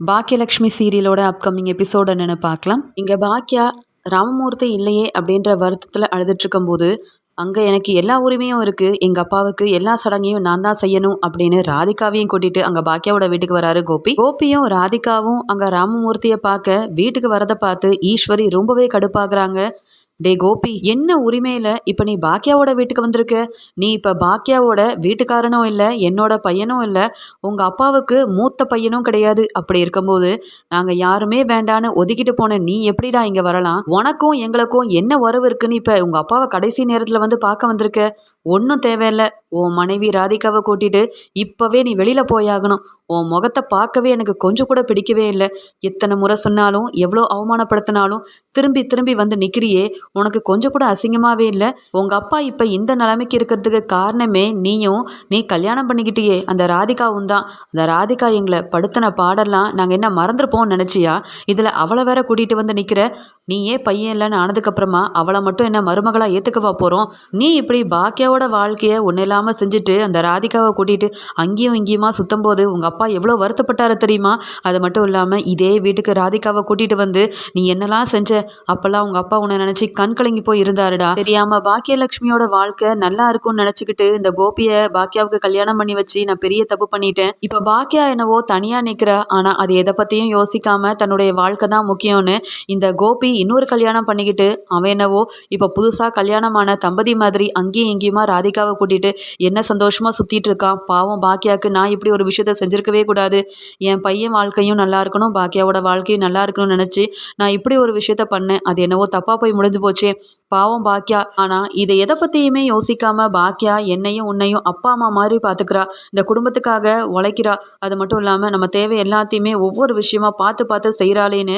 Bhagyalakshmi சீரியலோட upcoming episode என்னென்னு பார்க்கலாம். இங்கே பாக்கியா ராமமூர்த்தி இல்லையே அப்படின்ற வருத்தத்தில் அழுதுட்டு இருக்கும்போது அங்கே எனக்கு எல்லா உரிமையும் இருக்குது எங்கள் அப்பாவுக்கு எல்லா சடங்கையும் நான் தான் செய்யணும் அப்படின்னு ராதிகாவையும் கூட்டிட்டு அங்கே பாக்கியாவோட வீட்டுக்கு வராரு கோபி. கோபியும் ராதிகாவும் அங்கே ராமமூர்த்தியை பார்க்க வீட்டுக்கு வரதை பார்த்து ஈஸ்வரி ரொம்பவே கடுப்பாகிறாங்க. டே கோபி என்ன உரிமையில் இப்போ நீ பாக்கியாவோட வீட்டுக்கு வந்திருக்க? நீ இப்போ பாக்கியாவோட வீட்டுக்காரனும் இல்லை என்னோட பையனும் இல்லை உங்கள் அப்பாவுக்கு மூத்த பையனும் கிடையாது. அப்படி இருக்கும்போது நாங்கள் யாருமே வேண்டான்னு ஒதுக்கிட்டு போன நீ எப்படிடா இங்கே வரலாம்? உனக்கும் எங்களுக்கும் என்ன உறவு இருக்குன்னு இப்போ உங்கள் அப்பாவை கடைசி நேரத்தில் வந்து பார்க்க வந்திருக்க? ஒன்றும் தேவையில்லை. உன் மனைவி ராதிகாவை கூட்டிட்டு இப்போவே நீ வெளியில் போயாகணும். உன் முகத்தை பார்க்கவே எனக்கு கொஞ்சம் கூட பிடிக்கவே இல்லை. எத்தனை முறை சொன்னாலும் எவ்வளோ அவமானப்படுத்தினாலும் திரும்பி திரும்பி வந்து நிற்கிறியே உனக்கு கொஞ்சம் கூட அசிங்கமாகவே இல்லை. உங்கள் அப்பா இப்போ இந்த நிலைமைக்கு இருக்கிறதுக்கு காரணமே நீயும் நீ கல்யாணம் பண்ணிக்கிட்டியே. அந்த ராதிகாவும் தான். அந்த ராதிகா எங்களை படுத்தின பாடெல்லாம் நாங்கள் என்ன மறந்துருப்போம்னு நினச்சியா? இதில் அவளை வேற கூட்டிகிட்டு வந்து நிற்கிற நீ ஏன் பையன் இல்லைன்னு ஆனதுக்கப்புறமா அவளை மட்டும் என்ன மருமகளாக ஏற்றுக்கவா போகிறோம் நீ இப்படி பாக்கியாவோட வாழ்க்கையை ஒன்றும் இல்லாமல் செஞ்சுட்டு அந்த ராதிகாவை கூட்டிகிட்டு அங்கேயும் இங்கேயுமா சுத்தம் போது உங்கள் அப்பா எவ்வளோ வருத்தப்பட்டாரு தெரியுமா? அது மட்டும் இல்லாமல் இதே வீட்டுக்கு ராதிகாவை கூட்டிகிட்டு வந்து நீ என்னெல்லாம் செஞ்ச? அப்போல்லாம் உங்கள் அப்பா உன்னை நினச்சி கண் கலங்கி போய் இருந்தாருடா. தெரியாமல் பாக்கியலட்சுமியோட வாழ்க்கை நல்லா இருக்கும்னு நினச்சிக்கிட்டு இந்த கோபியை பாக்கியாவுக்கு கல்யாணம் பண்ணி வச்சு நான் பெரிய தப்பு பண்ணிட்டேன். இப்போ பாக்கியா என்னவோ தனியாக நிற்கிறா ஆனால் அது எதை பற்றியும் யோசிக்காமல் தன்னுடைய வாழ்க்கை தான் முக்கியம்னு இந்த கோபி இன்னொரு கல்யாணம் பண்ணிக்கிட்டு அவன் என்னவோ இப்போ புதுசாக கல்யாணமான தம்பதி மாதிரி அங்கேயும் இங்கேயுமா ராதிகாவை கூட்டிகிட்டு என்ன சந்தோஷமாக சுற்றிட்டு இருக்கான். பாவம் பாக்கியாவுக்கு நான் இப்படி ஒரு விஷயத்த செஞ்சுருக்கவே கூடாது. என் பையன் வாழ்க்கையும் நல்லா இருக்கணும் பாக்கியாவோட வாழ்க்கையும் நல்லா இருக்கணும்னு நினச்சி நான் இப்படி ஒரு விஷயத்த பண்ணேன். அது என்னவோ தப்பாக போய் முடிஞ்சு போச்சே. பாவம் பாக்கியா ஆனால் இதை எதை பற்றியுமே யோசிக்காமல் பாக்கியா என்னையும் உன்னையும் அப்பா அம்மா மாதிரி பார்த்துக்கிறா. இந்த குடும்பத்துக்காக உழைக்கிறா. அது மட்டும் இல்லாமல் நம்ம தேவை எல்லாத்தையுமே ஒவ்வொரு விஷயமா பார்த்து பார்த்து செய்கிறாளேன்னு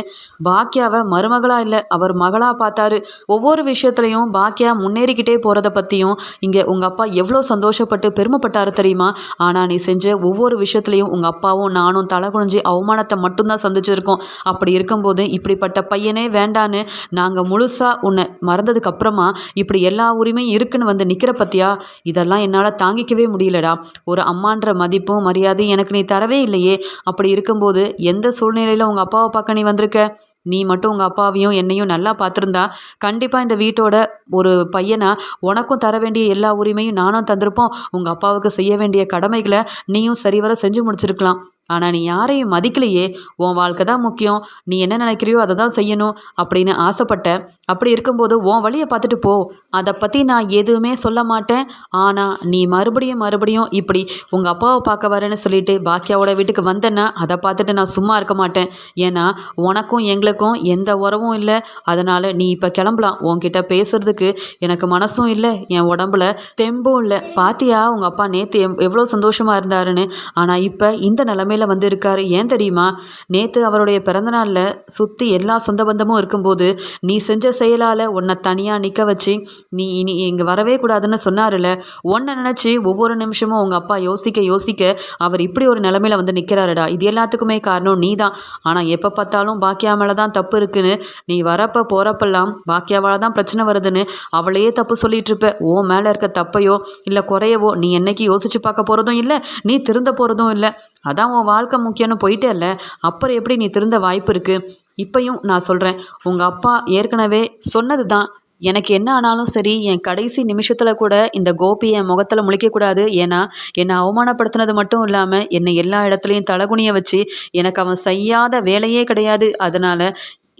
பாக்கியாவை மருமகளாக இல்லை அவர் மகளாக பார்த்தாரு. ஒவ்வொரு விஷயத்துலையும் பாக்கியா முன்னேறிக்கிட்டே போகிறத பற்றியும் இங்கே உங்கள் அப்பா எவ்வளோ சந்தோஷப்பட்டு பெருமைப்பட்டாரு தெரியுமா? ஆனால் நீ செஞ்ச ஒவ்வொரு விஷயத்துலையும் உங்கள் அப்பாவும் நானும் தலை குனிஞ்சு அவமானத்தை மட்டும்தான் சந்திச்சிருக்கோம். அப்படி இருக்கும்போது இப்படிப்பட்ட பையனே வேண்டான்னு நாங்கள் முழுசாக உன்னை மறந்தது அப்புறமா இப்படி எல்லா உரிமையும் இருக்குன்னு வந்து நிற்கிற பற்றியா இதெல்லாம் என்னால் தாங்கிக்கவே முடியலடா. ஒரு அம்மான்ற மதிப்பும் மரியாதையும் எனக்கு நீ தரவே இல்லையே. அப்படி இருக்கும்போது எந்த சூழ்நிலையில் உங்கள் அப்பாவை பார்க்க நீ வந்திருக்க? நீ மட்டும் உங்கள் அப்பாவையும் என்னையும் நல்லா பார்த்துருந்தா கண்டிப்பாக இந்த வீட்டோட ஒரு பையனை உனக்கும் தர வேண்டிய எல்லா உரிமையும் நானும் தந்திருப்போம். உங்கள் அப்பாவுக்கு செய்ய வேண்டிய கடமைகளை நீயும் சரிவர செஞ்சு முடிச்சிருக்கலாம். ஆனால் நீ யாரையும் மதிக்கலையே. உன் வாழ்க்கை தான் முக்கியம். நீ என்ன நினைக்கிறியோ அதை தான் செய்யணும் அப்படின்னு ஆசைப்பட்ட. அப்படி இருக்கும்போது உன் வழியை பார்த்துட்டு போ. அதை பற்றி நான் எதுவுமே சொல்ல மாட்டேன். ஆனால் நீ மறுபடியும் மறுபடியும் இப்படி உங்கள் அப்பாவை பார்க்க வரேன்னு சொல்லிட்டு பாக்கியாவோட வீட்டுக்கு வந்தேன்னா அதை பார்த்துட்டு நான் சும்மா இருக்க மாட்டேன். ஏன்னா உனக்கும் எங்களுக்கும் எந்த உறவும் இல்லை. அதனால் நீ இப்போ கிளம்பலாம். உன்கிட்ட பேசுறதுக்கு எனக்கு மனசும் இல்லை. என் உடம்புல தெம்பும் இல்லை. பாத்தியா உங்கள் அப்பா நேற்று எவ்வளோ சந்தோஷமாக இருந்தாருன்னு. ஆனால் இப்போ இந்த நிலமையில நிலைமையில் வந்து இருக்காரு ஏன் தெரியுமா? நேற்று அவருடைய பிறந்தநாளில் சுற்றி எல்லா சொந்த பந்தமும் இருக்கும்போது நீ செஞ்ச செயலால் உன்னை தனியாக நிற்க வச்சு நீ இனி இங்கே வரவே கூடாதுன்னு சொன்னார்ல. உன்னை நினச்சி ஒவ்வொரு நிமிஷமும் உங்கள் அப்பா யோசிக்க யோசிக்க அவர் இப்படி ஒரு நிலமையில வந்து நிற்கிறாருடா இது எல்லாத்துக்குமே காரணம் நீ தான் ஆனால் எப்போ பார்த்தாலும் பாக்கியா மேலே தான் தப்பு இருக்குன்னு நீ வரப்போ போகிறப்பெல்லாம் பாக்கியாவால் தான் பிரச்சனை வருதுன்னு அவளையே தப்பு சொல்லிட்டு இருப்ப. ஓ மேலே இருக்க தப்பையோ இல்லை குறையவோ நீ என்னைக்கு யோசிச்சு பார்க்க போகிறதும் இல்லை நீ திருந்த போகிறதும் இல்லை. அதான் உன் வாழ்க்கை முக்கியம்னு போயிட்டேல்ல அப்புறம் எப்படி நீ திருந்த வாய்ப்பு இருக்குது இப்பையும் நான் சொல்கிறேன் உங்கள் அப்பா ஏற்கனவே சொன்னது தான் எனக்கு என்ன ஆனாலும் சரி என் கடைசி நிமிஷத்தில் கூட இந்த கோபி என் முகத்தில் முழிக்கக்கூடாது. ஏன்னா என்னை அவமானப்படுத்தினது மட்டும் இல்லாமல் என்னை எல்லா இடத்துலையும் தலகுனிய வச்சு எனக்கு அவன் செய்யாத வேலையே கிடையாது. அதனால்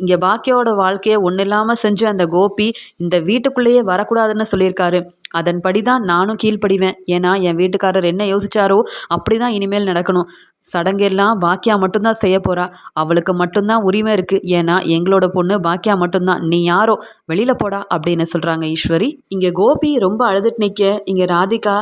இங்கே பாக்கியோட வாழ்க்கையை ஒன்றும் இல்லாமல் செஞ்சு அந்த கோபி இந்த வீட்டுக்குள்ளேயே வரக்கூடாதுன்னு சொல்லியிருக்காரு. அதன்படி தான் நானும் கீழ்ப்படிவேன். ஏன்னா என் வீட்டுக்காரர் என்ன யோசிச்சாரோ அப்படி தான் இனிமேல் நடக்கணும். சடங்கெல்லாம் பாக்கியா மட்டும்தான் செய்ய போகிறா அவளுக்கு மட்டும்தான் உரிமை இருக்குது ஏன்னா எங்களோட பொண்ணு பாக்கியா மட்டும்தான். நீ யாரோ? வெளியில் போடா அப்படின்னு சொல்கிறாங்க ஈஸ்வரி. இங்கே கோபி ரொம்ப அழுதுட்டு நிற்க இங்கே ராதிகா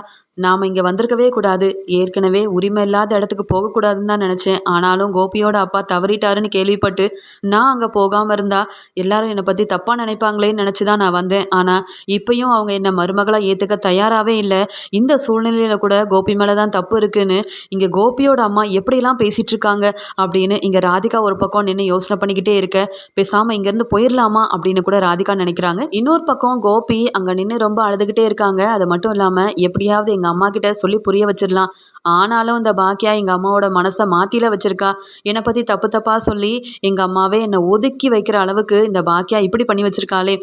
நாம் இங்கே வந்திருக்கவே கூடாது. ஏற்கனவே உரிமை இல்லாத இடத்துக்கு போகக்கூடாதுன்னு தான் நினச்சேன். ஆனாலும் கோபியோட அப்பா தவறிட்டாருன்னு கேள்விப்பட்டு நான் அங்கே போகாமல் இருந்தால் எல்லாரும் என்னை பற்றி தப்பாக நினைப்பாங்களேன்னு நினச்சி தான் நான் வந்தேன். ஆனால் இப்போயும் அவங்க என்னை மருமகளாக அவங்களா ஏற்றுக்க தயாராகவே இல்லை. இந்த சூழ்நிலையில் கூட கோபி மேலே தான் தப்பு இருக்குன்னு இங்கே கோபியோட அம்மா எப்படிலாம் பேசிகிட்டு இருக்காங்க அப்படின்னு இங்கே ராதிகா ஒரு பக்கம் நின்று யோசனை பண்ணிக்கிட்டே இருக்க. பேசாமல் இங்கேருந்து போயிடலாமா அப்படின்னு கூட ராதிகா நினைக்கிறாங்க. இன்னொரு பக்கம் கோபி அங்கே நின்று ரொம்ப அழுதுகிட்டே இருக்காங்க. அது மட்டும் இல்லாமல் எப்படியாவது எங்கள் அம்மா கிட்ட சொல்லி புரிய வச்சிடலாம் ஆனாலும் இந்த பாக்கியா எங்கள் அம்மாவோட மனசை மாற்றில வச்சுருக்கா. என்னை பற்றி தப்பு தப்பாக சொல்லி எங்கள் அம்மாவே என்னை ஒதுக்கி வைக்கிற அளவுக்கு இந்த பாக்கியா இப்படி பண்ணி வச்சுருக்காளே.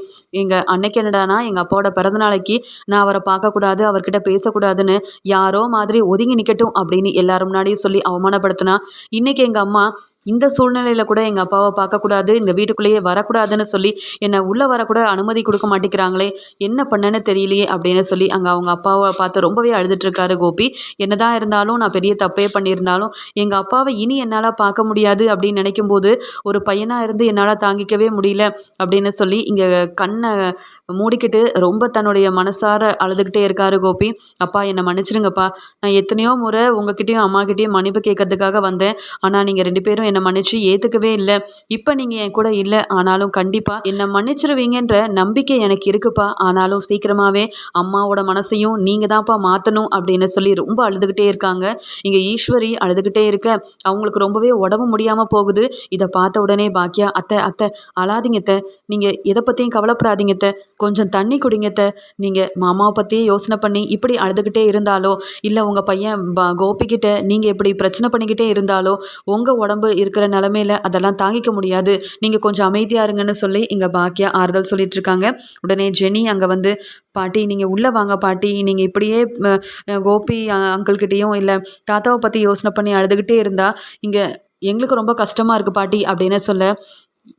எங்கள் அன்னைக்கு என்னடானா எங்கள் அப்பாவோட பிறந்த நாளைக்கு நான் அவரை பார்க்கக்கூடாது அவர்கிட்ட பேசக்கூடாதுன்னு யாரோ மாதிரி ஒதுங்கி நிற்கட்டும் அப்படின்னு எல்லாரும் முன்னாடியும் சொல்லி அவமானப்படுத்தினா இன்றைக்கி எங்கள் அம்மா இந்த சூழ்நிலையில் கூட எங்கள் அப்பாவை பார்க்கக்கூடாது இந்த வீட்டுக்குள்ளேயே வரக்கூடாதுன்னு சொல்லி என்னை உள்ளே வரக்கூட அனுமதி கொடுக்க மாட்டேங்கிறாங்களே என்ன பண்ணேன்னு தெரியலையே அப்படின்னு சொல்லி அங்கே அவங்க அப்பாவை பார்த்து ரொம்பவே அழுதுட்டுருக்காரு கோபி. என்னதான் இருந்தாலும் நான் பெரிய தப்பே பண்ணியிருந்தாலும் எங்கள் அப்பாவை இனி என்னால் பார்க்க முடியாது அப்படின்னு நினைக்கும் போது ஒரு பையனாக இருந்து என்னால் தாங்கிக்கவே முடியல அப்படின்னு சொல்லி இங்கே கண்ணை மூடிக்கிட்டு ரொம்ப தன்னுடைய மனசார அழுதுகிட்டே இருக்காரு கோபி. அப்பா என்னை மன்னிச்சிருங்கப்பா. நான் எத்தனையோ முறை உங்ககிட்டயும் அம்மாக்கிட்டேயும் மன்னிப்பு கேட்கறதுக்காக வந்தேன். ஆனால் நீங்கள் ரெண்டு பேரும் என்னை மன்னிச்சு ஏற்றுக்கவே இல்லை. இப்போ நீங்கள் என் கூட இல்லை. ஆனாலும் கண்டிப்பாக என்னை மன்னிச்சிருவீங்கன்ற நம்பிக்கை எனக்கு இருக்குப்பா. ஆனாலும் சீக்கிரமாகவே அம்மாவோட மனசையும் நீங்கள் தான்ப்பா மாற்றணும் அப்படின்னு சொல்லி ரொம்ப அழுதுகிட்டே இருக்காங்க. இங்கே ஈஸ்வரி அழுதுகிட்டே இருக்க. அவங்களுக்கு ரொம்பவே உடம்பு முடியாமல் போகுது. இதை பார்த்த உடனே பாக்கியா அத்தை அத்தை அழாதீங்கத்த நீங்கள் எதை பற்றியும் கவலைப்படாதீங்கத்த கொஞ்சம் தண்ணி குடிங்கத்த நீங்கள் மாமாவை பற்றியே யோசனை பண்ணி இப்படி அழுதுகிட்டே இருந்தாலோ இல்லை உங்கள் பையன் கோபிக்கிட்ட நீங்கள் இப்படி பிரச்சனை பண்ணிக்கிட்டே இருந்தாலோ உங்கள் உடம்பு இருக்கிற நிலமையில அதெல்லாம் தாங்கிக்க முடியாது. நீங்கள் கொஞ்சம் அமைதியாக இருங்கன்னு சொல்லி இங்கே பாக்கியா ஆறுதல் சொல்லிட்டு இருக்காங்க உடனே ஜெனி அங்கே வந்து பாட்டி நீங்கள் உள்ளே வாங்க பாட்டி. நீங்கள் இப்படியே கோபி அங்கிள்கிட்டேயும் இல்லை தாத்தாவை பற்றி யோசனை பண்ணி அழுதுகிட்டே இருந்தால் இங்கே எங்களுக்கு ரொம்ப கஷ்டமாக இருக்குது பாட்டி அப்படின்னு சொல்ல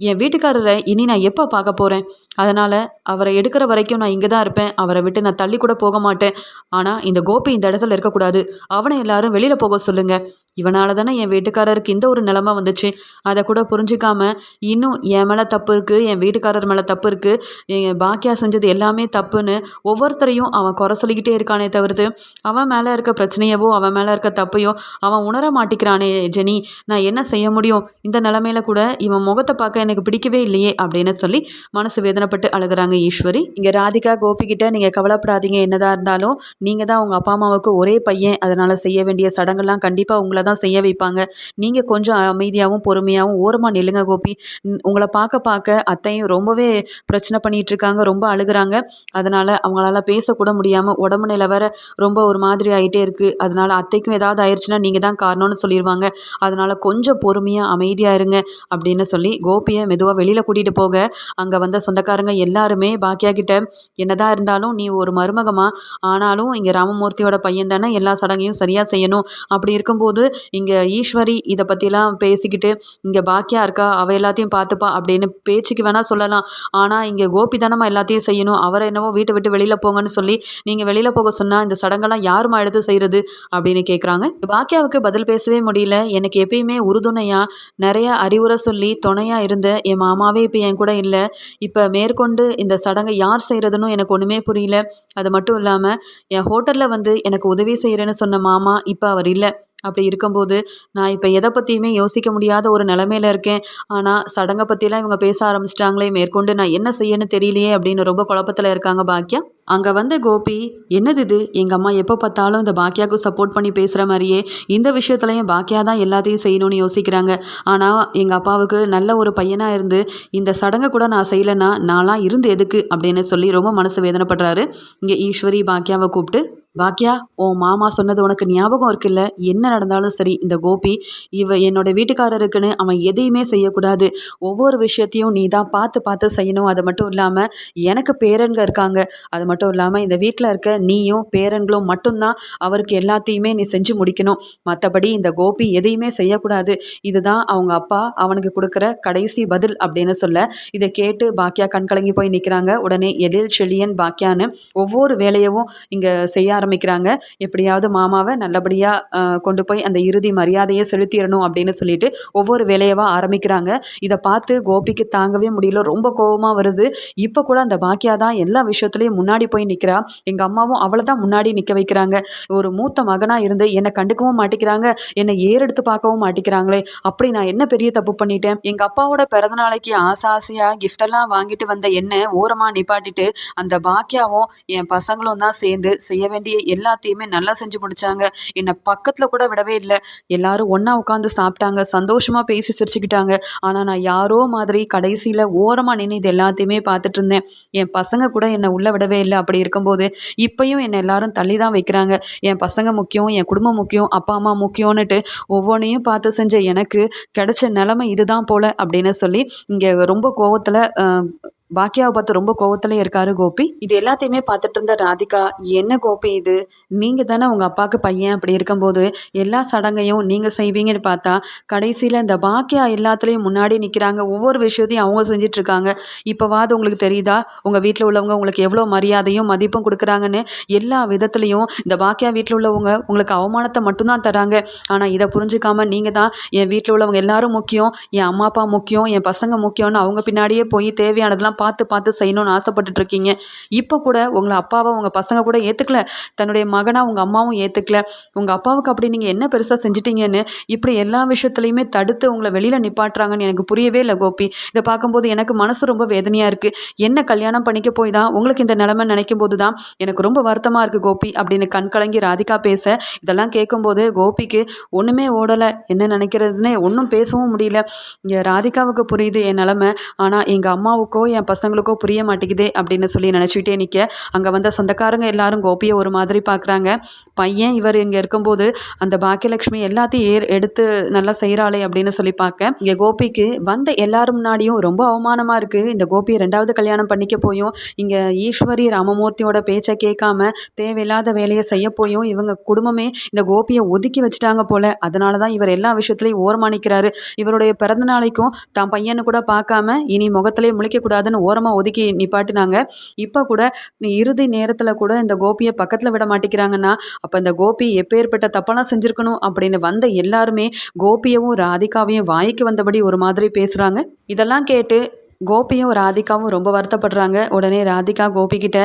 என் வீட்டுக்காரரை இனி நான் எப்போ பார்க்க போகிறேன் அதனால் அவரை எடுக்கிற வரைக்கும் நான் இங்கே தான் இருப்பேன். அவரை விட்டு நான் தள்ளி கூட போக மாட்டேன். ஆனால் இந்த கோபி இந்த இடத்துல இருக்கக்கூடாது. அவனை எல்லாரும் வெளியில் போக சொல்லுங்கள் இவனால தானே என் வீட்டுக்காரருக்கு இந்த ஒரு நிலமை வந்துச்சு. அதை கூட புரிஞ்சிக்காம இன்னும் என் மேலே தப்பு இருக்குது என் வீட்டுக்காரர் மேலே தப்பு இருக்குது என் பாக்கியா செஞ்சது எல்லாமே தப்புன்னு ஒவ்வொருத்தரையும் அவன் குறை சொல்லிக்கிட்டே இருக்கானே தவிர்த்து அவன் மேலே இருக்க பிரச்சனையவோ அவன் மேலே இருக்க தப்பையோ அவன் உணர மாட்டிக்கிறானே ஜெனி. நான் என்ன செய்ய முடியும்? இந்த நிலமையில கூட இவன் முகத்தை பார்க்க பார்க்க எனக்கு பிடிக்கவே இல்லையே அப்படின்னு சொல்லி மனசு வேதனைப்பட்டு அழுகிறாங்க ஈஸ்வரி. இங்கே ராதிகா கோபிக்கிட்ட நீங்கள் கவலைப்படாதீங்க. என்னதாக இருந்தாலும் நீங்கள் தான் உங்கள் அப்பா அம்மாவுக்கு ஒரே பையன். அதனால் செய்ய வேண்டிய சடங்கெல்லாம் கண்டிப்பாக உங்களை தான் செய்ய வைப்பாங்க. நீங்கள் கொஞ்சம் அமைதியாகவும் பொறுமையாகவும் ஓரமாக நெல்லுங்க கோபி. உங்களை பார்க்க பார்க்க அத்தையும் ரொம்பவே பிரச்சனை பண்ணிகிட்டு இருக்காங்க ரொம்ப அழுகிறாங்க. அதனால் அவங்களால பேசக்கூட முடியாமல் உடம்பு நிலை வேற ரொம்ப ஒரு மாதிரி ஆகிட்டே இருக்குது அதனால் அத்தைக்கும் ஏதாவது ஆயிடுச்சுன்னா நீங்கள் தான் காரணம்னு சொல்லிடுவாங்க அதனால் கொஞ்சம் பொறுமையாக அமைதியாக இருங்க அப்படின்னு சொல்லி கோபி கோபியை மெதுவாக வெளியில் கூட்டிகிட்டு போக. அங்கே வந்த சொந்தக்காரங்க எல்லாருமே பாக்கியா கிட்ட என்னதான் இருந்தாலும் நீ ஒரு மருமகமா? ஆனாலும் இங்கே ராமமூர்த்தியோட பையன் தானே எல்லா சடங்கையும் சரியாக செய்யணும். அப்படி இருக்கும்போது இங்கே ஈஸ்வரி இதை பற்றிலாம் பேசிக்கிட்டு இங்கே பாக்கியா இருக்கா? அவள் எல்லாத்தையும் பார்த்துப்பா. அப்படின்னு பேச்சுக்கு வேணால் சொல்லலாம். ஆனால் இங்கே கோபி தானம்மா எல்லாத்தையும் செய்யணும். அவரை என்னவோ வீட்டை விட்டு வெளியில் போங்கன்னு சொல்லி நீங்கள் வெளியில் போக சொன்னால் இந்த சடங்கெல்லாம் யாருமா எடுத்து செய்கிறது அப்படின்னு கேட்குறாங்க பாக்கியாவுக்கு பதில் பேசவே முடியல. எனக்கு எப்பயுமே உறுதுணையாக நிறைய அறிவுரை சொல்லி துணையாக இருந்து இருந்த என் மாமாவே இப்போ என் கூட இல்லை. இப்போ மேற்கொண்டு இந்த சடங்கை யார் செய்கிறதுன்னு எனக்கு ஒன்றுமே புரியல. அது மட்டும் இல்லாமல் என் ஹோட்டலில் வந்து எனக்கு உதவி செய்கிறேன்னு சொன்ன மாமா இப்போ அவர் இல்லை. அப்படி இருக்கும்போது நான் இப்போ எதை பற்றியுமே யோசிக்க முடியாத ஒரு நிலமையில இருக்கேன். ஆனால் சடங்கை பற்றிலாம் இவங்க பேச ஆரம்பிச்சிட்டாங்களே மேற்கொண்டு நான் என்ன செய்யன்னு தெரியலையே அப்படின்னு ரொம்ப குழப்பத்தில் இருக்காங்க பாக்கியா அங்கே வந்த கோபி என்னது இது? எங்கள் அம்மா எப்போ பார்த்தாலும் இந்த பாக்கியாவுக்கு சப்போர்ட் பண்ணி பேசுகிற மாதிரியே இந்த விஷயத்துலையும் பாக்கியா தான் எல்லாத்தையும் செய்யணும்னு யோசிக்கிறாங்க. ஆனால் எங்கள் அப்பாவுக்கு நல்ல ஒரு பையனாக இருந்து இந்த சடங்கை கூட நான் செய்யலைன்னா நான்லாம் இருந்து எதுக்கு? அப்படின்னு சொல்லி ரொம்ப மனசு வேதனைப்படுறாரு. இங்கே ஈஸ்வரி பாக்கியாவை கூப்பிட்டு பாக்கியா உன் மாமா சொன்னது உனக்கு ஞாபகம் இருக்குல்ல? என்ன நடந்தாலும் சரி இந்த கோபி இவ என்னோட வீட்டுக்காரருக்குன்னு அவன் எதையுமே செய்யக்கூடாது. ஒவ்வொரு விஷயத்தையும் நீ தான் பார்த்து பார்த்து செய்யணும். அது மட்டும் இல்லாமல் எனக்கு பேரன்கள் இருக்காங்க. அது மட்டும் இல்லாமல் இந்த வீட்டில் இருக்க நீயும் பேரன்களும் மட்டும்தான் அவருக்கு எல்லாத்தையுமே நீ செஞ்சு முடிக்கணும். மற்றபடி இந்த கோபி எதையுமே செய்யக்கூடாது. இதுதான் அவங்க அப்பா அவனுக்கு கொடுக்குற கடைசி பதில் அப்படின்னு சொல்ல இதை கேட்டு பாக்கியா கண்கலங்கி போய் நிற்கிறாங்க உடனே எழில் செழியன் பாக்கியான்னு ஒவ்வொரு வேலையவும் இங்கே செய்ய ஆரம்பிக்கிறாங்க. எப்படியாவது மாமாவை நல்லபடியாக கொண்டு போய் அந்த இறுதி மரியாதையை செலுத்திடணும் அப்படின்னு சொல்லிட்டு ஒவ்வொரு வேலையவா ஆரம்பிக்கிறாங்க. இதை பார்த்து கோபிக்கு தாங்கவே முடியல. ரொம்ப கோபமாக வருது. இப்போ கூட அந்த பாக்கியா தான் எல்லா விஷயத்துலையும் முன்னாடி போய் நிற்கிறா எங்கள் அம்மாவும் அவளை தான் முன்னாடி நிற்க வைக்கிறாங்க. ஒரு மூத்த மகனாக இருந்து என்னை கண்டுக்கவும் மாட்டேங்கிறாங்க என்னை ஏறெடுத்து பார்க்கவும் மாட்டேங்கிறாங்களே அப்படி நான் என்ன பெரிய தப்பு பண்ணிட்டேன்? எங்கள் அப்பாவோட பிறந்த நாளைக்கு ஆசை ஆசையாக கிஃப்டெல்லாம் வாங்கிட்டு வந்த என்ன ஓரமாக நிப்பாட்டிட்டு அந்த பாக்கியாவும் என் பசங்களும் தான் சேர்ந்து செய்ய வேண்டிய எல்லாத்தையுமே நல்லா செஞ்சு முடிச்சாங்க. என்னை பக்கத்தில் கூட விடவே இல்லை. எல்லாரும் ஒன்றா உட்காந்து சாப்பிட்டாங்க. சந்தோஷமாக பேசி சிரிச்சுக்கிட்டாங்க. ஆனால் நான் யாரோ மாதிரி கடைசியில் ஓரமாக நின்று இது எல்லாத்தையுமே பார்த்துட்டு இருந்தேன். என் பசங்க கூட என்னை உள்ளே விடவே இல்லை. அப்படி இருக்கும்போது இப்பயும் என்னை எல்லாரும் தள்ளி தான் வைக்கிறாங்க. என் பசங்க முக்கியம் என் குடும்பம் முக்கியம் அப்பா அம்மா முக்கியம்னுட்டு ஒவ்வொன்றையும் பார்த்து செஞ்ச எனக்கு கிடைச்ச நிலமை இதுதான் போல அப்படின்னு சொல்லி இங்கே ரொம்ப கோவத்தில் பாக்கியாவை பார்த்து ரொம்ப கோவத்துல இருக்காரு கோபி. இது எல்லாத்தையுமே பார்த்துட்டு இருந்த ராதிகா என்ன கோபி இது? நீங்கள் தானே உங்கள் அப்பாவுக்கு பையன்? அப்படி இருக்கும்போது எல்லா சடங்கையும் நீங்கள் செய்வீங்கன்னு பார்த்தா கடைசியில் இந்த பாக்கியா எல்லாத்துலேயும் முன்னாடி நிற்கிறாங்க ஒவ்வொரு விஷயத்தையும் அவங்க செஞ்சிட்ருக்காங்க. இப்போவாது உங்களுக்கு தெரியுதா? உங்கள் வீட்டில் உள்ளவங்க உங்களுக்கு எவ்வளோ மரியாதையும் மதிப்பும் கொடுக்குறாங்கன்னு எல்லா விதத்துலேயும் இந்த பாக்கியா வீட்டில் உள்ளவங்க உங்களுக்கு அவமானத்தை மட்டும்தான் தராங்க ஆனால் இதை புரிஞ்சுக்காம நீங்கள் தான் என் வீட்டில் உள்ளவங்க எல்லாரும் முக்கியம் என் அம்மா அப்பா முக்கியம் என் பசங்க முக்கியம்னு அவங்க பின்னாடியே போய் தேவையானதெல்லாம் பார்த்து பார்த்து செய்யணும்னு ஆசைப்பட்டுட்டு இருக்கீங்க இப்போ கூட உங்களை அப்பாவை உங்கள் பசங்க கூட ஏற்றுக்கல தன்னுடைய மகனாக உங்கள் அம்மாவும் ஏற்றுக்கல உங்கள் அப்பாவுக்கு அப்படி நீங்கள் என்ன பெருசாக செஞ்சிட்டீங்கன்னு இப்படி எல்லா விஷயத்துலையுமே தடுத்து உங்களை வெளியில் நிப்பாட்டுறாங்கன்னு எனக்கு புரியவே இல்லை கோபி. இதை பார்க்கும்போது எனக்கு மனசு ரொம்ப வேதனையாக இருக்குது என்ன கல்யாணம் பண்ணிக்க போய் தான் உங்களுக்கு இந்த நிலமை நினைக்கும் போது தான் எனக்கு ரொம்ப வருத்தமாக இருக்குது கோபி அப்படின்னு கண் கலங்கி ராதிகா பேச. இதெல்லாம் கேட்கும்போது கோபிக்கு ஒன்றுமே ஓடலை. என்ன நினைக்கிறதுன்னு ஒன்றும் பேசவும் முடியல. இங்கே ராதிகாவுக்கு புரியுது என் நிலமை. ஆனால் எங்கள் அம்மாவுக்கோ என் பசங்களுக்கோ புரிய மாட்டேங்குதே அப்படின்னு சொல்லி நினச்சிக்கிட்டே நிற்க அங்கே வந்த சொந்தக்காரங்க எல்லாரும் கோபியை ஒரு மாதிரி பார்க்குறாங்க பையன் இவர் இங்கே இருக்கும்போது அந்த பாக்கியலட்சுமி எல்லாத்தையும் ஏர் எடுத்து நல்லா செய்கிறாளே அப்படின்னு சொல்லி பார்க்க இங்கே கோபிக்கு வந்த எல்லாரும் முன்னாடியும் ரொம்ப அவமானமாக இருக்குது இந்த கோபியை ரெண்டாவது கல்யாணம் பண்ணிக்க போயும் இங்கே ஈஸ்வரி ராமமூர்த்தியோட பேச்சை கேட்காம தேவையில்லாத வேலையை செய்ய போயும் இவங்க குடும்பமே இந்த கோபியை ஒதுக்கி வச்சுட்டாங்க போல. அதனால தான் இவர் எல்லா விஷயத்துலையும் ஓரமானிக்கிறாரு இவருடைய பிறந்த நாளைக்கும் தான் பையனு கூட பார்க்காம இனி முகத்திலே முழிக்கக்கூடாதுன்னு அப்படின்னு ஓரமாக ஒதுக்கி நிப்பாட்டினாங்க. இப்போ கூட இறுதி நேரத்தில் கூட இந்த கோபியை பக்கத்தில் விட மாட்டேங்கிறாங்கன்னா அப்போ இந்த கோபி எப்பேற்பட்ட தப்பெல்லாம் செஞ்சுருக்கணும் அப்படின்னு வந்த எல்லாருமே கோபியவும் ராதிகாவையும் வாய்க்கு வந்தபடி ஒரு மாதிரி பேசுகிறாங்க இதெல்லாம் கேட்டு கோபியும் ராதிகாவும் ரொம்ப வருத்தப்படுறாங்க. உடனே ராதிகா கோபிக்கிட்ட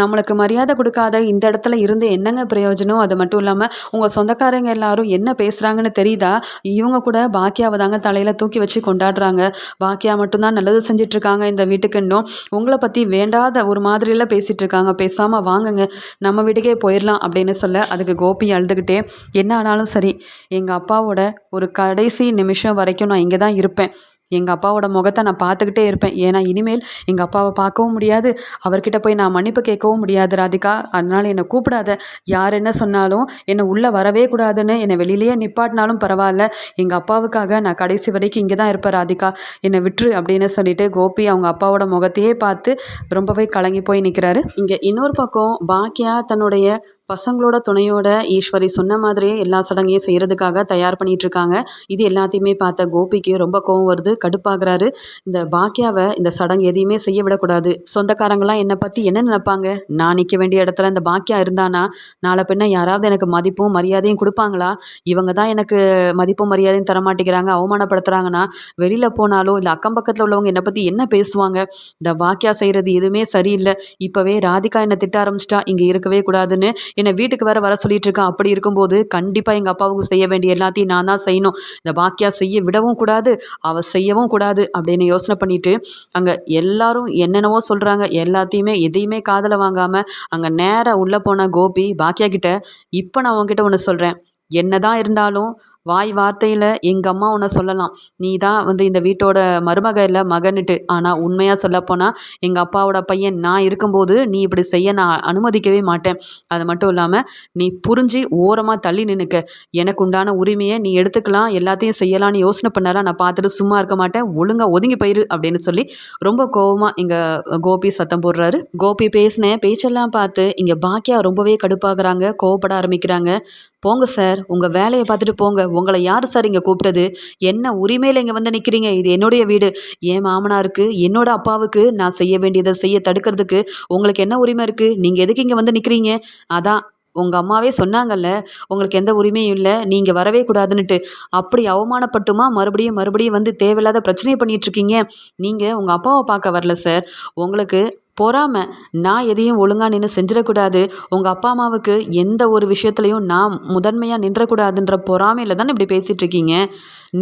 நம்மளுக்கு மரியாதை கொடுக்காத இந்த இடத்துல இருந்து என்னங்க பிரயோஜனம்? அது மட்டும் இல்லாமல் உங்கள் சொந்தக்காரங்க எல்லாரும் என்ன பேசுகிறாங்கன்னு தெரியுதா? இவங்க கூட பாக்கியாவை தாங்க தலையில் தூக்கி வச்சு கொண்டாடுறாங்க. பாக்கியா மட்டும்தான் நல்லது செஞ்சிட்ருக்காங்க இந்த வீட்டுக்கு. இன்னும் உங்களை பற்றி வேண்டாத ஒரு மாதிரியெல்லாம் பேசிகிட்டு இருக்காங்க பேசாமல் வாங்குங்க. நம்ம வீட்டுக்கே போயிடலாம் அப்படின்னு சொல்ல அதுக்கு கோபி அழுதுகிட்டே என்ன ஆனாலும் சரி எங்கள் அப்பாவோட ஒரு கடைசி நிமிஷம் வரைக்கும் நான் இங்கே தான் இருப்பேன். எங்கள் அப்பாவோட முகத்தை நான் பார்த்துக்கிட்டே இருப்பேன். ஏன்னா இனிமேல் எங்கள் அப்பாவை பார்க்கவும் முடியாது. அவர்கிட்ட போய் நான் மன்னிப்பு கேட்கவும் முடியாது ராதிகா. அதனால் என்னை கூப்பிடாத. யார் என்ன சொன்னாலும் என்னை உள்ளே வரவே கூடாதுன்னு என்னை வெளியிலேயே நிப்பாட்டினாலும் பரவாயில்ல. எங்கள் அப்பாவுக்காக நான் கடைசி வரைக்கும் இங்கே தான் இருப்பேன் ராதிகா. என்னை விட்டுரு அப்படின்னு சொல்லிட்டு கோபி அவங்க அப்பாவோட முகத்தையே பார்த்து ரொம்பவே கலங்கி போய் நிற்கிறாரு இங்கே இன்னொரு பக்கம் பாக்கியா தன்னுடைய பசங்களோட துணையோட ஈஸ்வரி சொன்ன மாதிரியே எல்லா சடங்கையும் செய்கிறதுக்காக தயார் பண்ணிகிட்ருக்காங்க இது எல்லாத்தையுமே பார்த்த கோபிக்கு ரொம்ப கோவம் வருது. கடுப்பாகிறாரு. இந்த பாக்கியாவை இந்த சடங்கு எதையுமே செய்ய விடக்கூடாது. சொந்தக்காரங்களாம் என்னை பற்றி என்ன நினைப்பாங்க? நான் நிற்க வேண்டிய இடத்துல இந்த பாக்கியா இருந்தானா? நாளை பின்ன யாராவது எனக்கு மதிப்பும் மரியாதையும் கொடுப்பாங்களா? இவங்க தான் எனக்கு மதிப்பும் மரியாதையும் தர மாட்டேங்கிறாங்க அவமானப்படுத்துகிறாங்கன்னா வெளியில் போனாலோ இல்லை அக்கம் பக்கத்தில் உள்ளவங்க என்னை பற்றி என்ன பேசுவாங்க? இந்த பாக்கியா செய்கிறது எதுவுமே சரியில்லை. இப்போவே ராதிகா என்னை திட்ட ஆரம்பிச்சிட்டா. இங்கே இருக்கவே கூடாதுன்னு என்னை வீட்டுக்கு வேறு வர சொல்லிட்டு இருக்கான் அப்படி இருக்கும்போது கண்டிப்பாக எங்கள் அப்பாவுக்கு செய்ய வேண்டிய எல்லாத்தையும் நான் தான் செய்யணும். இந்த பாக்கியா செய்ய விடவும் கூடாது அவள் செய்யவும் கூடாது அப்படின்னு யோசனை பண்ணிட்டு அங்கே எல்லாரும் என்னென்னவோ சொல்கிறாங்க எல்லாத்தையுமே எதையுமே காதலை வாங்காமல் அங்கே நேராக உள்ளே போன கோபி பாக்கியா கிட்ட இப்போ நான் உங்ககிட்ட ஒன்று சொல்கிறேன் என்ன தான் இருந்தாலும் வாய் வார்த்தையில் எங்கள் அம்மா உன்னை சொல்லலாம். நீ தான் வந்து இந்த வீட்டோட மருமக இல்லை மகனுட்டு ஆனால் உண்மையாக சொல்லப்போனால் எங்கள் அப்பாவோட பையன் நான் இருக்கும்போது நீ இப்படி செய்ய நான் அனுமதிக்கவே மாட்டேன். அது மட்டும் இல்லாமல் நீ புரிஞ்சு ஓரமாக தள்ளி நின்றுக்க எனக்கு உண்டான உரிமையை நீ எடுத்துக்கலாம் எல்லாத்தையும் செய்யலான்னு யோசனை பண்ணலாம் நான் பார்த்துட்டு சும்மா இருக்க மாட்டேன். ஒழுங்காக ஒதுங்கி போயிரு அப்படின்னு சொல்லி ரொம்ப கோபமாக இங்கே கோபி சத்தம் போடுறாரு. கோபி பேசின பேச்செல்லாம் பார்த்து இங்கே பாக்கியா ரொம்பவே கடுப்பாகிறாங்க கோவப்பட ஆரம்பிக்கிறாங்க. போங்க சார் உங்கள் வேலையை பார்த்துட்டு போங்க. உங்களை யார் சார் இங்கே கூப்பிட்டது? என்ன உரிமையில் இங்கே வந்து நிற்கிறீங்க இது என்னுடைய வீடு. என் மாமனாருக்கு என்னோட அப்பாவுக்கு நான் செய்ய வேண்டியதை செய்ய தடுக்கிறதுக்கு உங்களுக்கு என்ன உரிமை இருக்குது நீங்கள் எதுக்கு இங்கே வந்து நிற்கிறீங்க அதான் உங்கள் அம்மாவே சொன்னாங்கல்ல உங்களுக்கு எந்த உரிமையும் இல்லை நீங்கள் வரவே கூடாதுன்னுட்டு. அப்படி அவமானப்பட்டுமா மறுபடியும் மறுபடியும் வந்து தேவையில்லாத பிரச்சனையை பண்ணிகிட்ருக்கீங்க நீங்கள் உங்கள் அப்பாவை பார்க்க வரல சார். உங்களுக்கு பொறாமை நான் எதையும் ஒழுங்காக நின்று செஞ்சிடக்கூடாது. உங்கள் அப்பா அம்மாவுக்கு எந்த ஒரு விஷயத்துலையும் நான் முதன்மையாக நின்றக்கூடாதுன்ற பொறாமையில் தானே இப்படி பேசிகிட்டு இருக்கீங்க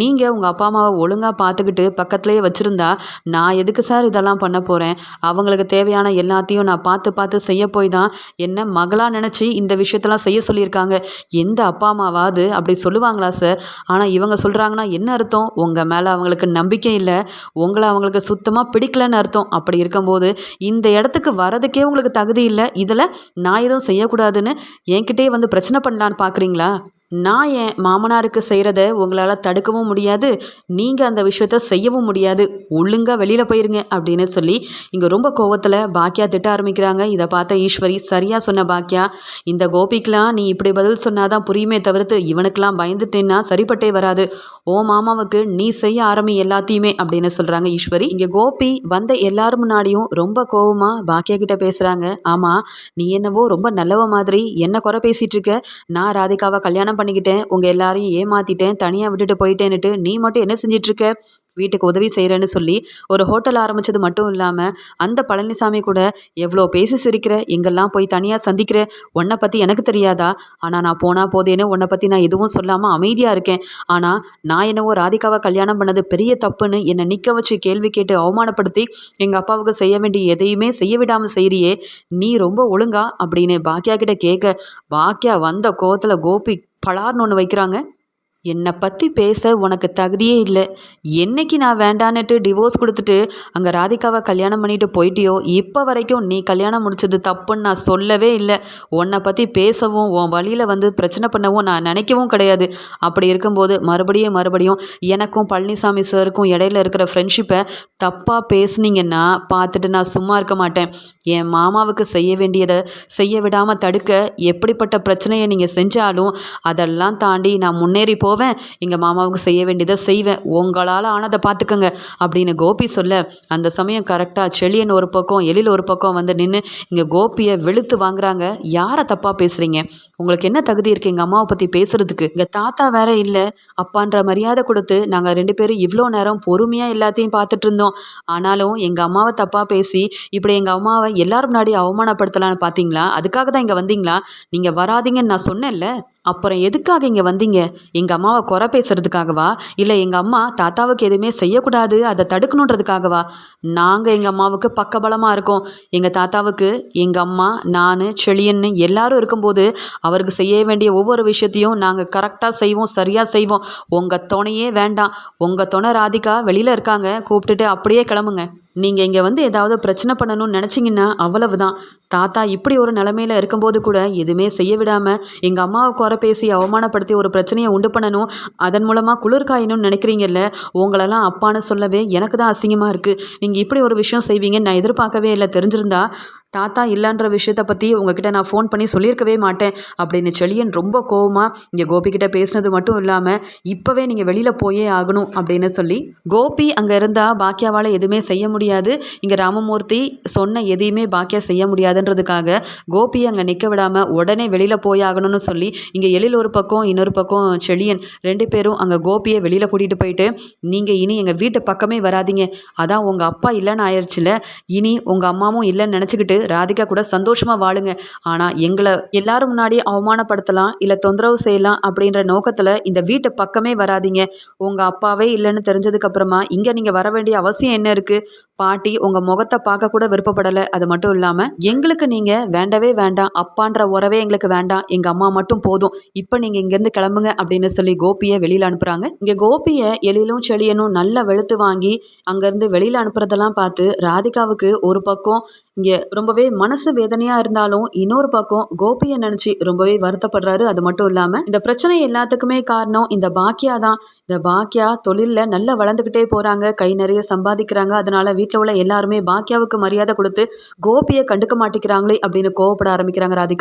நீங்கள் உங்கள் அப்பா அம்மாவை ஒழுங்காக பார்த்துக்கிட்டு பக்கத்துலேயே வச்சுருந்தா நான் எதுக்கு சார் இதெல்லாம் பண்ண போகிறேன் அவங்களுக்கு தேவையான எல்லாத்தையும் நான் பார்த்து பார்த்து செய்ய போய் தான் என்ன மகளாக நினச்சி இந்த விஷயத்தெல்லாம் செய்ய சொல்லியிருக்காங்க. எந்த அப்பா அம்மாவாவது அப்படி சொல்லுவாங்களா சார்? ஆனால் இவங்க சொல்கிறாங்கன்னா என்ன அர்த்தம்? உங்கள் மேலே அவங்களுக்கு நம்பிக்கை இல்லை. உங்களை அவங்களுக்கு சுத்தமாக பிடிக்கலன்னு அர்த்தம். அப்படி இருக்கும்போது இந்த இந்த இடத்துக்கு வரதுக்கே உங்களுக்கு தகுதி இல்லை. இதில் நான் எதுவும் செய்யக்கூடாதுன்னு என்கிட்டயே வந்து பிரச்சனை பண்ணலான்னு பார்க்குறீங்களா நான் என் மாமனாருக்கு செய்கிறத உங்களால் தடுக்கவும் முடியாது நீங்கள் அந்த விஷயத்த செய்யவும் முடியாது. ஒழுங்காக வெளியில் போயிருங்க அப்படின்னு சொல்லி இங்கே ரொம்ப கோவத்தில் பாக்கியா திட்ட ஆரம்பிக்கிறாங்க. இதை பார்த்த ஈஸ்வரி சரியாக சொன்ன பாக்கியா இந்த கோபிக்கெலாம் நீ இப்படி பதில் சொன்னாதான் புரியுமே தவிர்த்து இவனுக்கெல்லாம் பயந்துட்டேன்னா சரிப்பட்டே வராது. ஓ மாமாவுக்கு நீ செய்ய ஆரம்பி எல்லாத்தையுமே அப்படின்னு சொல்கிறாங்க ஈஸ்வரி. இங்கே கோபி வந்த எல்லாரும் முன்னாடியும் ரொம்ப கோவமாக பாக்கியா கிட்ட பேசுகிறாங்க ஆமாம் நீ என்னவோ ரொம்ப நல்லவ மாதிரி என்ன குறை பேசிகிட்டு இருக்க? நான் ராதிகாவை கல்யாணம் பண்ணிக்கிட்டேன். உங்கள் எல்லாரையும் ஏமாற்றிட்டேன் தனியாக விட்டுட்டு போயிட்டேன்னுட்டு நீ மட்டும் என்ன செஞ்சிட்ருக்க வீட்டுக்கு உதவி செய்கிறேன்னு சொல்லி ஒரு ஹோட்டல் ஆரம்பித்தது மட்டும் இல்லாமல் அந்த பழனிசாமி கூட எவ்வளோ பேசி சிரிக்கிற எங்கெல்லாம் போய் தனியாக சந்திக்கிற உன்னை பற்றி எனக்கு தெரியாதா? ஆனால் நான் போனால் போதேன்னு உன்னை பற்றி நான் எதுவும் சொல்லாமல் அமைதியாக இருக்கேன். ஆனால் நான் என்னவோ ராதிகாவை கல்யாணம் பண்ணது பெரிய தப்புன்னு என்னை நிற்க வச்சு கேள்வி கேட்டு அவமானப்படுத்தி எங்கள் அப்பாவுக்கு செய்ய வேண்டிய எதையுமே செய்ய விடாமல் செய்கிறியே நீ ரொம்ப ஒழுங்கா அப்படின்னு பாக்கியா கிட்ட கேட்க பாக்கியா வந்த கோவத்தில் கோபி பலார்னு ஒன்று வைக்கிறாங்க. என்னை பற்றி பேச உனக்கு தகுதியே இல்லை. என்னைக்கு நான் வேண்டான்னுட்டு டிவோர்ஸ் கொடுத்துட்டு அங்கே ராதிகாவை கல்யாணம் பண்ணிட்டு போயிட்டியோ இப்போ வரைக்கும் நீ கல்யாணம் முடிச்சது தப்புன்னு நான் சொல்லவே இல்லை. உன்னை பற்றி பேசவும் உன் வழியில் வந்து பிரச்சனை பண்ணவும் நான் நினைக்கவும் கிடையாது. அப்படி இருக்கும்போது மறுபடியும் மறுபடியும் எனக்கும் பழனிசாமி சாருக்கும் இடையில இருக்கிற ஃப்ரெண்ட்ஷிப்பை தப்பாக பேசுனீங்கன்னா பார்த்துட்டு நான் சும்மா இருக்க மாட்டேன். என் மாமாவுக்கு செய்ய வேண்டியதை செய்ய விடாமல் தடுக்க எப்படிப்பட்ட பிரச்சனையை நீங்கள் செஞ்சாலும் அதெல்லாம் தாண்டி நான் முன்னேறி போவேன். எங்கள் மாமாவுக்கு செய்ய வேண்டியதை செய்வேன். உங்களால் ஆனதை பார்த்துக்கங்க. அப்படின்னு கோபி சொல்ல அந்த சமயம் கரெக்டாக செளியன் ஒரு பக்கம் எழில் ஒரு பக்கம் வந்து நின்று இங்கே கோபியை வெளுத்து வாங்குறாங்க. யாரை தப்பாக பேசுகிறீங்க உங்களுக்கு என்ன தகுதி இருக்குது எங்கள் அம்மாவை பற்றி பேசுகிறதுக்கு எங்கள் தாத்தா வேற இல்லை. அப்பான்ற மரியாதை கொடுத்து நாங்கள் ரெண்டு பேரும் இவ்வளோ நேரம் பொறுமையாக எல்லாத்தையும் பார்த்துட்டு இருந்தோம். ஆனாலும் எங்கள் அம்மாவை தப்பாக பேசி இப்படி எங்கள் அம்மாவை எல்லாரும் முன்னாடி அவமானப்படுத்தலான்னு பார்த்தீங்களா? அதுக்காக தான் இங்கே வந்தீங்களா? நீங்கள் வராதீங்கன்னு நான் சொன்னேன்ல. அப்புறம் எதுக்காக இங்கே வந்தீங்க? எங்கள் அம்மாவை குறை பேசுகிறதுக்காகவா இல்லை எங்கள் அம்மா தாத்தாவுக்கு எதுவுமே செய்யக்கூடாது அதை தடுக்கணுன்றதுக்காகவா? நாங்கள் எங்கள் அம்மாவுக்கு பக்கபலமாக இருக்கோம். எங்கள் தாத்தாவுக்கு எங்கள் அம்மா நான் செழியன்னு எல்லாரும் இருக்கும்போது அவருக்கு செய்ய வேண்டிய ஒவ்வொரு விஷயத்தையும் நாங்கள் கரெக்டாக செய்வோம் சரியாக செய்வோம். உங்கள் துணையே வேண்டாம். உங்கள் துணை ராதிகா வெளியில் இருக்காங்க. கூப்பிட்டுட்டு அப்படியே கிளம்புங்க. நீங்கள் இங்கே வந்து ஏதாவது பிரச்சனை பண்ணணும்னு நினச்சிங்கன்னா அவ்வளவு தான் தாத்தா இப்படி ஒரு நிலமையில இருக்கும்போது கூட எதுவுமே செய்ய விடாமல் எங்கள் அம்மாவை குறை பேசி அவமானப்படுத்தி ஒரு பிரச்சனையை உண்டு பண்ணணும். அதன் மூலமாக குளிர் காயணும்னு நினைக்கிறீங்கல்ல? உங்களெல்லாம் அப்பான்னு சொல்லவே எனக்கு தான் அசிங்கமாக இருக்குது நீங்கள் இப்படி ஒரு விஷயம் செய்வீங்கன்னு நான் எதிர்பார்க்கவே இல்லை. தெரிஞ்சிருந்தா தாத்தா இல்லைன்ற விஷயத்தை பற்றி உங்ககிட்ட நான் ஃபோன் பண்ணி சொல்லியிருக்கவே மாட்டேன் அப்படின்னு செழியன் ரொம்ப கோவமாக இங்கே கோபிக்கிட்ட பேசினது மட்டும் இல்லாமல் இப்போவே நீங்கள் வெளியில் போயே ஆகணும் அப்படின்னு சொல்லி கோபி அங்கே இருந்தால் பாக்கியாவால் எதுவுமே செய்ய முடியாது இங்கே ராமமூர்த்தி சொன்ன எதையுமே பாக்கியா செய்ய முடியாதுன்றதுக்காக கோபி அங்கே நிற்க விடாமல் உடனே வெளியில் போய் ஆகணும்னு சொல்லி இங்கே எழில் ஒரு பக்கம் இன்னொரு பக்கம் செழியன் ரெண்டு பேரும் அங்கே கோபியை வெளியில் கூட்டிகிட்டு போயிட்டு நீங்கள் இனி எங்கள் வீட்டு பக்கமே வராதிங்க அதான் உங்கள் அப்பா இல்லைன்னு ஆயிடுச்சுல இனி உங்கள் அம்மாவும் இல்லைன்னு நினச்சிக்கிட்டு ராதிகா கூட சந்தோஷமாக வாழுங்க. ஆனால் எங்களை எல்லாரும் முன்னாடி அவமானப்படுத்தலாம் இல்லை தொந்தரவு செய்யலாம் அப்படின்ற நோக்கத்தில் இந்த வீட்டு பக்கமே வராதிங்க. உங்கள் அப்பாவே இல்லைன்னு தெரிஞ்சதுக்கப்புறமா இங்கே நீங்கள் வர வேண்டிய அவசியம் என்ன இருக்குது பாட்டி உங்கள் முகத்தை பார்க்க கூட விருப்பப்படலை. அது மட்டும் இல்லாமல் எங்களுக்கு நீங்கள் வேண்டவே வேண்டாம். அப்பான்ற உறவே எங்களுக்கு வேண்டாம். எங்கள் அம்மா மட்டும் போதும். இப்போ நீங்கள் இங்கேருந்து கிளம்புங்க அப்படின்னு சொல்லி கோபியை வெளியில் அனுப்புகிறாங்க இங்கே கோபியை எழிலும் செழியனும் நல்லா வெளுத்து வாங்கி அங்கேருந்து வெளியில் அனுப்புறதெல்லாம் பார்த்து ராதிகாவுக்கு ஒரு பக்கம் இங்கே ரொம்பவே மனசு வேதனையாக இருந்தாலும் இன்னொரு பக்கம் கோபியை நினச்சி ரொம்பவே வருத்தப்படுறாரு. அது மட்டும் இல்லாமல் இந்த பிரச்சனை எல்லாத்துக்குமே காரணம் இந்த பாக்கியா தான். இந்த பாக்கியா தொழிலில் நல்லா வளர்ந்துக்கிட்டே போகிறாங்க கை நிறைய சம்பாதிக்கிறாங்க. அதனால வீட்டில் உள்ள எல்லாருமே பாக்கியாவுக்கு மரியாதை கொடுத்து கோபியை கண்டுக்க மாட்டேங்கிறாங்களே அப்படின்னு கோவப்பட ஆரம்பிக்கிறாங்க ராதிகா.